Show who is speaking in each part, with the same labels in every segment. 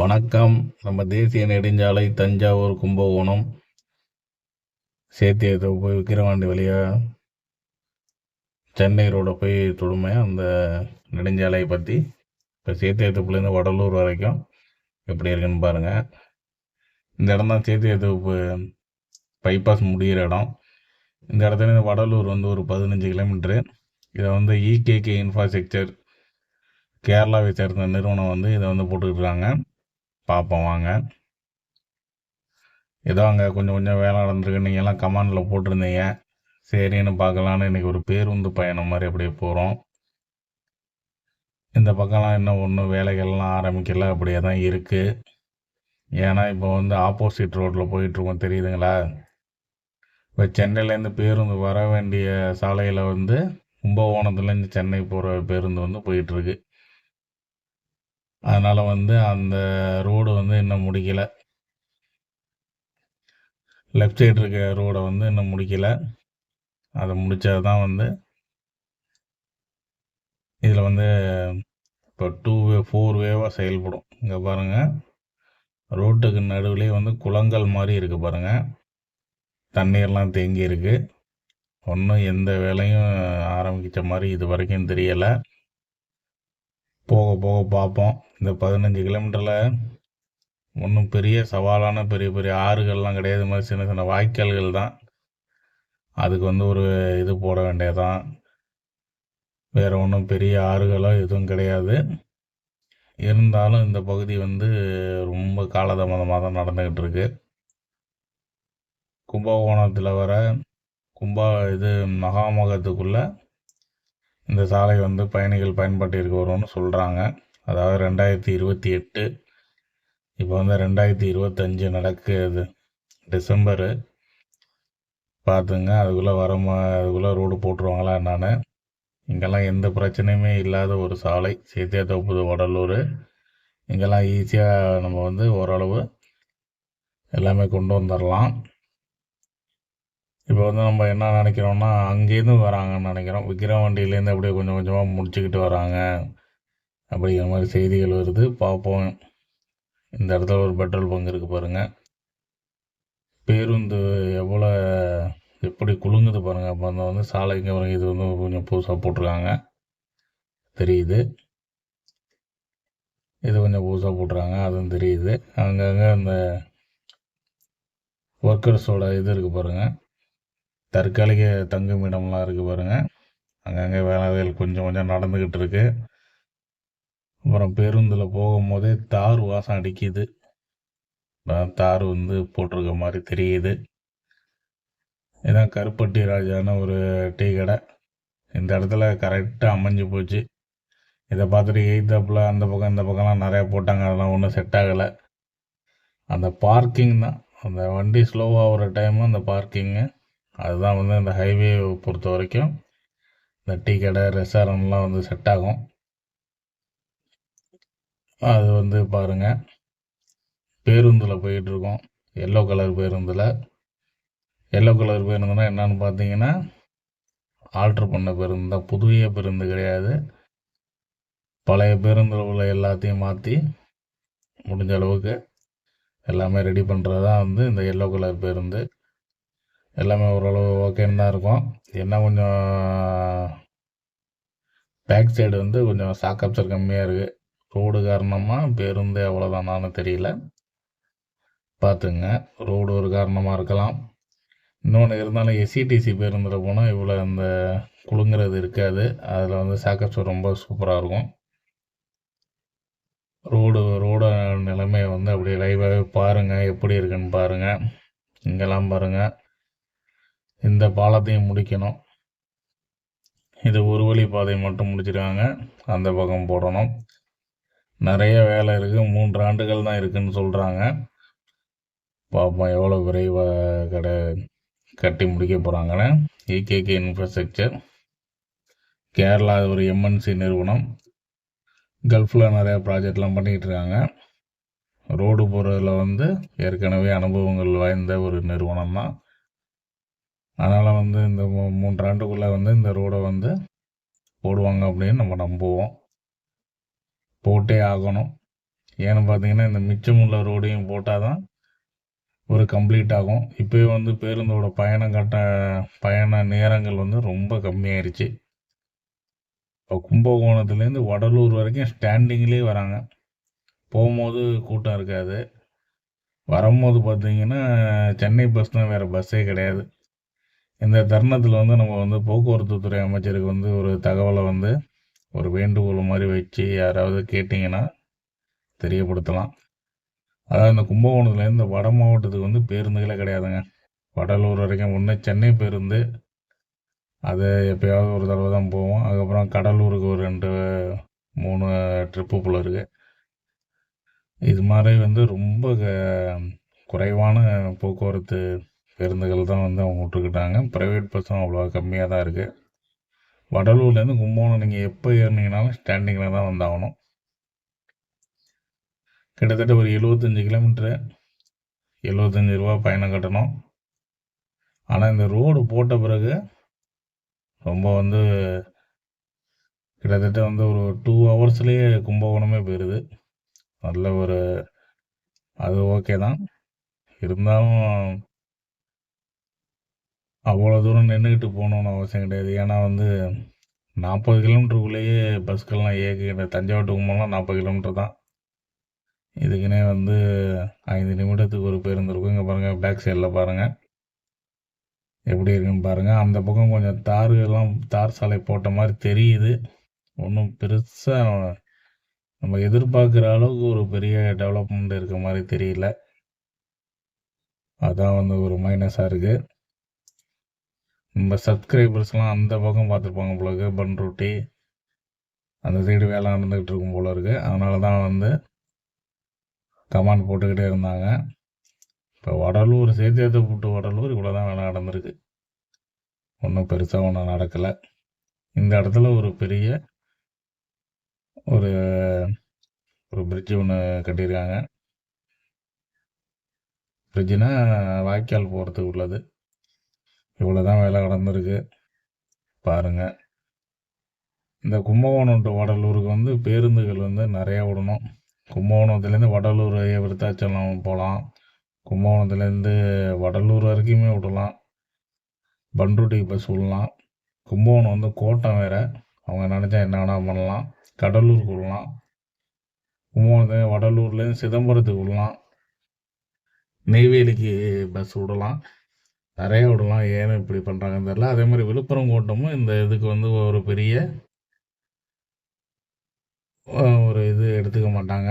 Speaker 1: வணக்கம். நம்ம தேசிய நெடுஞ்சாலை தஞ்சாவூர் கும்பகோணம். சேத்தியத்தை போய் விக்கிரவாண்டி வழியாக சென்னை ரோட போய் தொடுமை அந்த நெடுஞ்சாலையை பற்றி இப்போ சேத்தியத்துப்புலேருந்து வடலூர் வரைக்கும் எப்படி இருக்குன்னு பாருங்கள் இந்த இடம் தான் சேத்தியத்தோப்பு பைபாஸ் முடிகிற இடம். இந்த இடத்துல வடலூர் வந்து ஒரு பதினஞ்சு கிலோமீட்ரு இதை வந்து இகேகே இன்ஃப்ராஸ்ட்ரக்சர் கேரளாவை சேர்ந்த நிறுவனம் வந்து இதை வந்து போட்டுக்கிட்டுருக்காங்க. பார்ப்போம் வாங்க. ஏதோ அங்கே கொஞ்சம் கொஞ்சம் வேலை நடந்திருக்கு. நீங்கள் எல்லாம் கமாண்டில் போட்டிருந்தீங்க. சரின்னு பார்க்கலான்னு இன்றைக்கி ஒரு பேருந்து பயணம் மாதிரி அப்படியே போகிறோம் இந்த பக்கம்லாம் இன்னும் ஒன்றும் வேலைகள்லாம் ஆரம்பிக்கல. அப்படியே தான் இருக்குது ஏன்னா இப்போ வந்து ஆப்போசிட் ரோட்டில் போயிட்டுருக்கோம். தெரியுதுங்களா? இப்போ சென்னையிலேருந்து பேருந்து வர வேண்டிய சாலையில் வந்து கும்பகோணத்துலேருந்து சென்னை போகிற பேருந்து வந்து போயிட்டுருக்கு. அதனால் வந்து அந்த ரோடு வந்து இன்னும் முடிக்கலை. லெஃப்ட் சைடு இருக்க ரோடை வந்து இன்னும் முடிக்கலை. அதை முடித்தது தான் வந்து இதில் வந்து இப்போ டூ வே ஃபோர் வேவாக செயல்படும். இங்கே பாருங்கள் ரோட்டுக்கு நடுவுலேயே வந்து குளங்கள் மாதிரி இருக்குது பாருங்கள் தண்ணீர்லாம் தேங்கி இருக்குது ஒன்றும் எந்த வேலையும் ஆரம்பித்த மாதிரி இது வரைக்கும் தெரியலை. போக போக பார்ப்போம். இந்த பதினஞ்சு கிலோமீட்டரில் ஒன்றும் பெரிய சவாலான பெரிய பெரிய ஆறுகள்லாம் கிடையாது. மாதிரி சின்ன சின்ன வாய்க்கால்கள் தான். அதுக்கு வந்து ஒரு இது போட வேண்டியதான் வேறு ஒன்றும் பெரிய ஆறுகளோ எதுவும் கிடையாது. இருந்தாலும் இந்த பகுதி வந்து ரொம்ப காலதாமதமாக தான் நடந்துக்கிட்டு இருக்கு. கும்பகோணத்தில் வர கும்பா இது மகாமகத்துக்குள்ளே இந்த சாலை வந்து பயணிகள் பயன்பாட்டிற்கு வரும்னு சொல்கிறாங்க அதாவது ரெண்டாயிரத்தி இருபத்தி எட்டு இப்போ வந்து ரெண்டாயிரத்தி இருபத்தஞ்சு நடக்குது. டிசம்பரு. பார்த்துங்க அதுக்குள்ளே வர அதுக்குள்ளே ரோடு போட்டுருவாங்களா என்னான்னு. இங்கெல்லாம் எந்த பிரச்சனையுமே இல்லாத ஒரு சாலை. சேத்தியாத்தோப்புது வடலூர். இங்கெல்லாம் ஈஸியாக நம்ம வந்து ஓரளவு எல்லாமே கொண்டு வந்துடலாம் இப்போ வந்து நம்ம என்ன நினைக்கிறோம்னா அங்கேருந்து வராங்கன்னு நினைக்கிறோம். விக்கிரவாண்டியிலேருந்து அப்படியே கொஞ்சம் கொஞ்சமாக முடிச்சுக்கிட்டு வராங்க. அப்படிங்கிற மாதிரி செய்திகள் வருது. பார்ப்போம். இந்த இடத்துல ஒரு பெட்ரோல் பங்க் இருக்குது பாருங்கள் பேருந்து எவ்வளோ எப்படி குலுங்குது பாருங்கள் அப்போ அந்த வந்து சாலைங்க பாருங்க. இது வந்து கொஞ்சம் புதுசாக போட்டிருக்காங்க. தெரியுது. இது கொஞ்சம் புதுசாக போட்டுருக்காங்க. அதுவும் தெரியுது. அங்கங்கே அந்த ஒர்க்கர்ஸோட இது இருக்குது பாருங்கள் தற்காலிக தங்கும் இடம்லாம் இருக்குது பாருங்கள் அங்கங்கே வேலைகள் கொஞ்சம் கொஞ்சம் நடந்துக்கிட்டு இருக்கு. அப்புறம் பேருந்தில் போகும்போதே தார் வாசம் அடிக்குது. தார் வந்து போட்டிருக்க மாதிரி தெரியுது. இதான் கருப்பட்டி ராஜான ஒரு டீ கடை. இந்த இடத்துல கரெக்டாக அமைஞ்சு போச்சு. இதை பார்த்துட்டு எய்த்தாப்பில் அந்த பக்கம் இந்த பக்கம்லாம் நிறையா போட்டாங்க. அதெல்லாம் ஒன்றும் செட் ஆகலை. அந்த பார்க்கிங் தான். அந்த வண்டி ஸ்லோவாகிற டைமு அந்த பார்க்கிங்கு அதுதான் வந்து இந்த ஹைவே பொறுத்த வரைக்கும் இந்த டீ கடை ரெஸ்டாரண்ட்லாம் வந்து செட் ஆகும். அது வந்து பாருங்கள் பேருந்தில் போயிட்டுருக்கோம். எல்லோ கலர் பேருந்தில். எல்லோ கலர் பேருந்துனா என்னன்னு பார்த்தீங்கன்னா ஆல்ட்ரு பண்ண பேருந்து தான். புதிய பேருந்து கிடையாது. பழைய பேருந்தில் உள்ள எல்லாத்தையும் மாற்றி முடிஞ்ச அளவுக்கு எல்லாமே ரெடி பண்ணுறது தான் வந்து இந்த எல்லோ கலர் பேருந்து. எல்லாமே ஓரளவு ஓகேன்னு தான் இருக்கும். என்ன கொஞ்சம் பேக் சைடு வந்து கொஞ்சம் சாக்கப்சர் கம்மியாக இருக்குது ரோடு காரணமாக பேருந்து எவ்வளோதானான்னு தெரியல. பார்த்துங்க. ரோடு ஒரு காரணமாக இருக்கலாம். இன்னொன்று இருந்தாலும் எஸ்சிடிசி பேருந்தில் போனால் இவ்வளோ அந்த குலுங்கிறது இருக்காது. அதில் வந்து சாக்கப்சர் ரொம்ப சூப்பராக இருக்கும். ரோடு ரோட நிலைமையை வந்து அப்படியே லைவாகவே பாருங்கள் எப்படி இருக்குன்னு பாருங்கள் இங்கெல்லாம் பாருங்கள் இந்த பாலத்தையும் முடிக்கணும். இது ஒரு வழி பாதை மட்டும் முடிச்சிருக்காங்க. அந்த பக்கம் போடணும். நிறைய வேலை இருக்குது மூன்று ஆண்டுகள் தான் இருக்குதுன்னு சொல்கிறாங்க பார்ப்போம் எவ்வளோ விரைவாக கடை கட்டி முடிக்க போகிறாங்கன்னு ஏகேகே இன்ஃப்ராஸ்ட்ரக்சர் கேரளா ஒரு எம்என்சி நிறுவனம். கல்ஃபில் நிறையா ப்ராஜெக்ட்லாம் பண்ணிக்கிட்டு இருக்காங்க. ரோடு போகிறதுல வந்து ஏற்கனவே அனுபவங்கள் வாய்ந்த ஒரு நிறுவனம் தான். அதனால் வந்து இந்த மூ மூன்றாண்டுக்குள்ளே வந்து இந்த ரோடை வந்து போடுவாங்க அப்படின்னு நம்ம நம்புவோம். போட்டே ஆகணும். ஏன்னு பார்த்தீங்கன்னா இந்த மிச்சமுள்ள ரோடையும் போட்டால் தான் ஒரு கம்ப்ளீட் ஆகும். இப்போயே வந்து பேருந்தோட பயணம் கட்ட பயண நேரங்கள் வந்து ரொம்ப கம்மியாயிருச்சு. இப்போ கும்பகோணத்துலேருந்து வடலூர் வரைக்கும் ஸ்டாண்டிங்லேயே வராங்க. போகும்போது கூட்டம் இருக்காது. வரும்போது பார்த்தீங்கன்னா சென்னை பஸ் தான் வேறு பஸ்ஸே கிடையாது. இந்த தருணத்தில் வந்து நம்ம வந்து போக்குவரத்து துறை அமைச்சருக்கு வந்து ஒரு தகவலை வந்து ஒரு வேண்டுகோள் மாதிரி வச்சு யாராவது கேட்டிங்கன்னா தெரியப்படுத்தலாம். அதாவது இந்த கும்பகோணத்துலேருந்து இந்த வட மாவட்டத்துக்கு வந்து பேருந்துகளே கிடையாதுங்க. வடலூர் வரைக்கும் ஒன்று சென்னை பேருந்து அது எப்பயாவது ஒரு தடவை தான் போவோம். அதுக்கப்புறம் கடலூருக்கு ஒரு ரெண்டு மூணு ட்ரிப்பு போல் இருக்குது இது மாதிரி வந்து ரொம்ப குறைவான போக்குவரத்து பேருந்துகள் தான் வந்து அவங்க விட்டுக்கிட்டாங்க. ப்ரைவேட் பஸ்ஸும் அவ்வளோ கம்மியாக தான் இருக்குது வடலூர்லேருந்து கும்பகோணம் நீங்கள் எப்போ ஏறினீங்கனாலும் ஸ்டாண்டிங்கில் தான் வந்தாகணும் கிட்டத்தட்ட ஒரு எழுபத்தஞ்சி கிலோமீட்ரு எழுபத்தஞ்சி ரூபா பயணம் கட்டணும். ஆனால் இந்த ரோடு போட்ட பிறகு ரொம்ப வந்து கிட்டத்தட்ட வந்து ஒரு டூ ஹவர்ஸ்லேயே கும்பகோணமே போயிடுது நல்ல ஒரு அது ஓகே தான். இருந்தாலும் அவ்வளோ தூரம் நின்றுக்கிட்டு போகணுன்னு அவசியம் கிடையாது. ஏன்னா வந்து நாற்பது கிலோமீட்டருக்குள்ளேயே பஸ்கள்லாம் இயக்கிற தஞ்சாவூர் டு நாற்பது கிலோமீட்டர் தான். இதுக்குன்னே வந்து ஐந்து நிமிடத்துக்கு ஒரு பேருந்து இருக்கும். இங்கே பாருங்கள் பேக் சைடில் பாருங்கள் எப்படி இருக்குன்னு பாருங்கள் அந்த பக்கம் கொஞ்சம் தார்கள்லாம் தார் சாலை போட்ட மாதிரி தெரியுது. ஒன்றும் பெருசாக நம்ம எதிர்பார்க்குற அளவுக்கு ஒரு பெரிய டெவலப்மெண்ட் இருக்க மாதிரி தெரியல. அதான் வந்து ஒரு மைனஸாக இருக்குது நம்ம சப்ஸ்கிரைபர்ஸ்லாம் அந்த பக்கம் பார்த்துருப்பாங்க போல இருக்கு பன்ருட்டி அந்த சைடு வேலை நடந்துக்கிட்டு இருக்கும் போல இருக்குது அதனால தான் வந்து கமாண்ட் போட்டுக்கிட்டே இருந்தாங்க. இப்போ வடலூர் சேர்த்து போட்டு வடலூர் இவ்வளோ தான் வேலை நடந்திருக்கு. ஒன்றும் பெருசாக ஒன்றும் நடக்கலை. இந்த இடத்துல ஒரு பெரிய ஒரு ஒரு பிரிட்ஜு ஒன்று கட்டியிருக்காங்க. பிரிட்ஜுனா வாய்க்கால் போகிறதுக்கு உள்ளது. இவ்வளோ தான் வேலை கடந்திருக்கு. பாருங்கள் இந்த கும்பகோணம் டு வடலூருக்கு வந்து பேருந்துகள் வந்து நிறையா விடணும். கும்பகோணத்துலேருந்து வடலூர் விருத்தாச்சலம் போகலாம் கும்பகோணத்துலேருந்து வடலூர் வரைக்குமே விடலாம். பண்ருட்டி பஸ் விடலாம் கும்பகோணம் வந்து கோட்டம் வேறு. அவங்க நினச்சா என்ன வேணால் பண்ணலாம். கடலூருக்கு விடலாம். கும்பகோணத்துல வடலூர்லேருந்து சிதம்பரத்துக்கு விடலாம். நெய்வேலிக்கு பஸ் விடலாம். நிறைய விடலாம். ஏன் இப்படி பண்ணுறாங்கன்னு தெரில அதே மாதிரி விழுப்புரம் கோட்டமும் இந்த இதுக்கு வந்து ஒரு பெரிய ஒரு இது எடுத்துக்க மாட்டாங்க.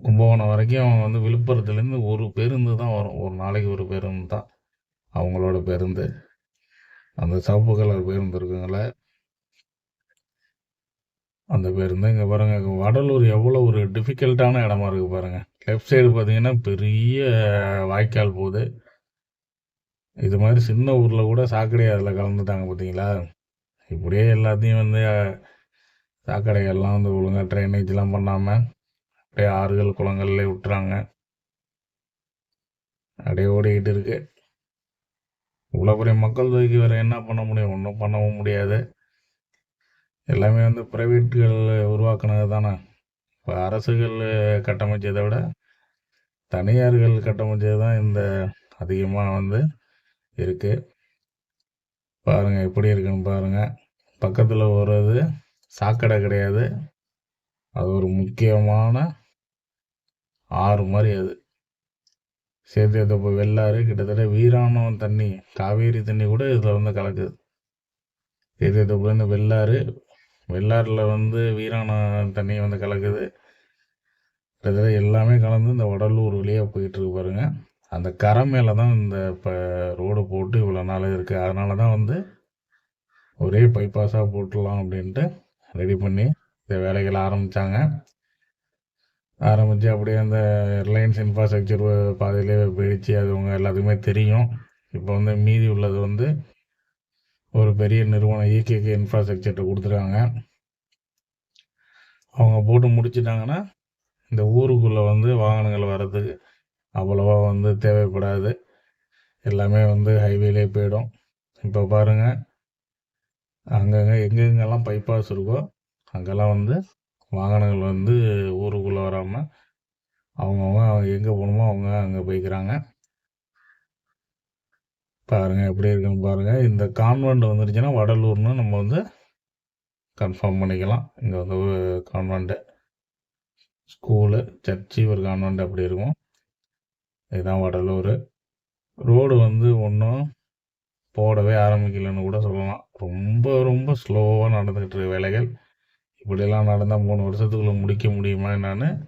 Speaker 1: கும்பகோணம் வரைக்கும் அவங்க வந்து விழுப்புரத்துலேருந்து ஒரு பேருந்து தான் வரும். ஒரு நாளைக்கு ஒரு பேருந்து தான். அவங்களோட பேருந்து. அந்த சிவப்பு கலர் பேருந்து இருக்குங்களே அந்த பேருந்து இங்கே பாருங்கள் வடலூர் எவ்வளோ ஒரு டிஃபிகல்ட்டான இடமா இருக்குது பாருங்கள் லெஃப்ட் சைடு பார்த்தீங்கன்னா பெரிய வாய்க்கால் போகுது. இது மாதிரி சின்ன ஊரில் கூட சாக்கடை அதில் கலந்துட்டாங்க பார்த்தீங்களா இப்படியே எல்லாத்தையும் வந்து சாக்கடைகள்லாம் வந்து ஒழுங்காக ட்ரைனேஜ்லாம் பண்ணாமல் அப்படியே ஆறுகள் குளங்கள்ல விட்டுறாங்க. அப்படியே ஓடிக்கிட்டு இருக்கு. இவ்வளோ பெரிய மக்கள் தொகைக்கு வேறு என்ன பண்ண முடியும்? ஒன்றும் பண்ணவும் முடியாது. எல்லாமே வந்து ப்ரைவேட்டுகள் உருவாக்குனது தானே. இப்போ அரசுகள் கட்டமைச்சதை விட தனியார்கள் கட்டமைச்சது தான் இந்த அதிகமாக வந்து இருக்குது பாருங்கள் எப்படி இருக்குன்னு பாருங்கள் பக்கத்தில் வர்றது சாக்கடை கிடையாது. அது ஒரு முக்கியமான ஆறு மாதிரி அது. சேத்தியத்தப்போ வெள்ளாறு கிட்டத்தட்ட வீராணம் தண்ணி காவேரி தண்ணி கூட இதில் வந்து கலக்குது. சேத்தியத்தப்புலேருந்து வெள்ளாறு வெள்ளாறில் வந்து வீராணம் தண்ணி வந்து கலக்குது. கிட்டத்தட்ட எல்லாமே கலந்து இந்த வடலூர் வழியாக போயிட்டுருக்கு பாருங்கள் அந்த கரை மேலே தான் இந்த இப்போ ரோடு போட்டு இவ்வளோ நாள் இருக்குது அதனால தான் வந்து ஒரே பைபாஸாக போட்டுடலாம் அப்படின்ட்டு ரெடி பண்ணி இந்த வேலைகளை ஆரம்பித்தாங்க ஆரம்பித்து அப்படியே அந்த ரிலையன்ஸ் இன்ஃப்ராஸ்ட்ரக்சர் பாதையிலே போயிடுச்சு. அது அவங்க எல்லாத்துக்குமே தெரியும். இப்போ வந்து மீதி உள்ளது வந்து ஒரு பெரிய நிறுவனம் இகேகே இன்ஃப்ராஸ்ட்ரக்சர்கிட்ட கொடுத்துருக்காங்க. அவங்க போட்டு முடிச்சிட்டாங்கன்னா இந்த ஊருக்குள்ளே வந்து வாகனங்கள் வர்றதுக்கு அவ்வளோவா வந்து தேவைப்படாது. எல்லாமே வந்து ஹைவேலே போயிடும். இப்போ பாருங்கள் அங்கங்கே எங்கெங்கெல்லாம் பைபாஸ் இருக்கோ அங்கெல்லாம் வந்து வாகனங்கள் வந்து ஊருக்குள்ளே வராமல் அவங்கவுங்க எங்கே போகணுமோ அவங்க அங்கே போய்க்கிறாங்க. பாருங்கள் எப்படி இருக்குன்னு பாருங்கள் இந்த கான்வெண்ட் வந்துருச்சுன்னா வடலூர்னு நம்ம வந்து கன்ஃபார்ம் பண்ணிக்கலாம். இங்கே வந்து கான்வெண்ட்டு ஸ்கூலு சர்ச்சு ஒரு கான்வெண்ட் அப்படி இருக்கும். இதுதான் வடலூர். ரோடு வந்து ஒன்றும் போடவே ஆரம்பிக்கலைன்னு கூட சொல்லலாம். ரொம்ப ரொம்ப ஸ்லோவாக நடந்துக்கிட்டு இருக்கு வேலைகள். இப்படியெல்லாம் நடந்தால் மூணு வருஷத்துக்குள்ளே முடிக்க முடியுமா என்னன்னு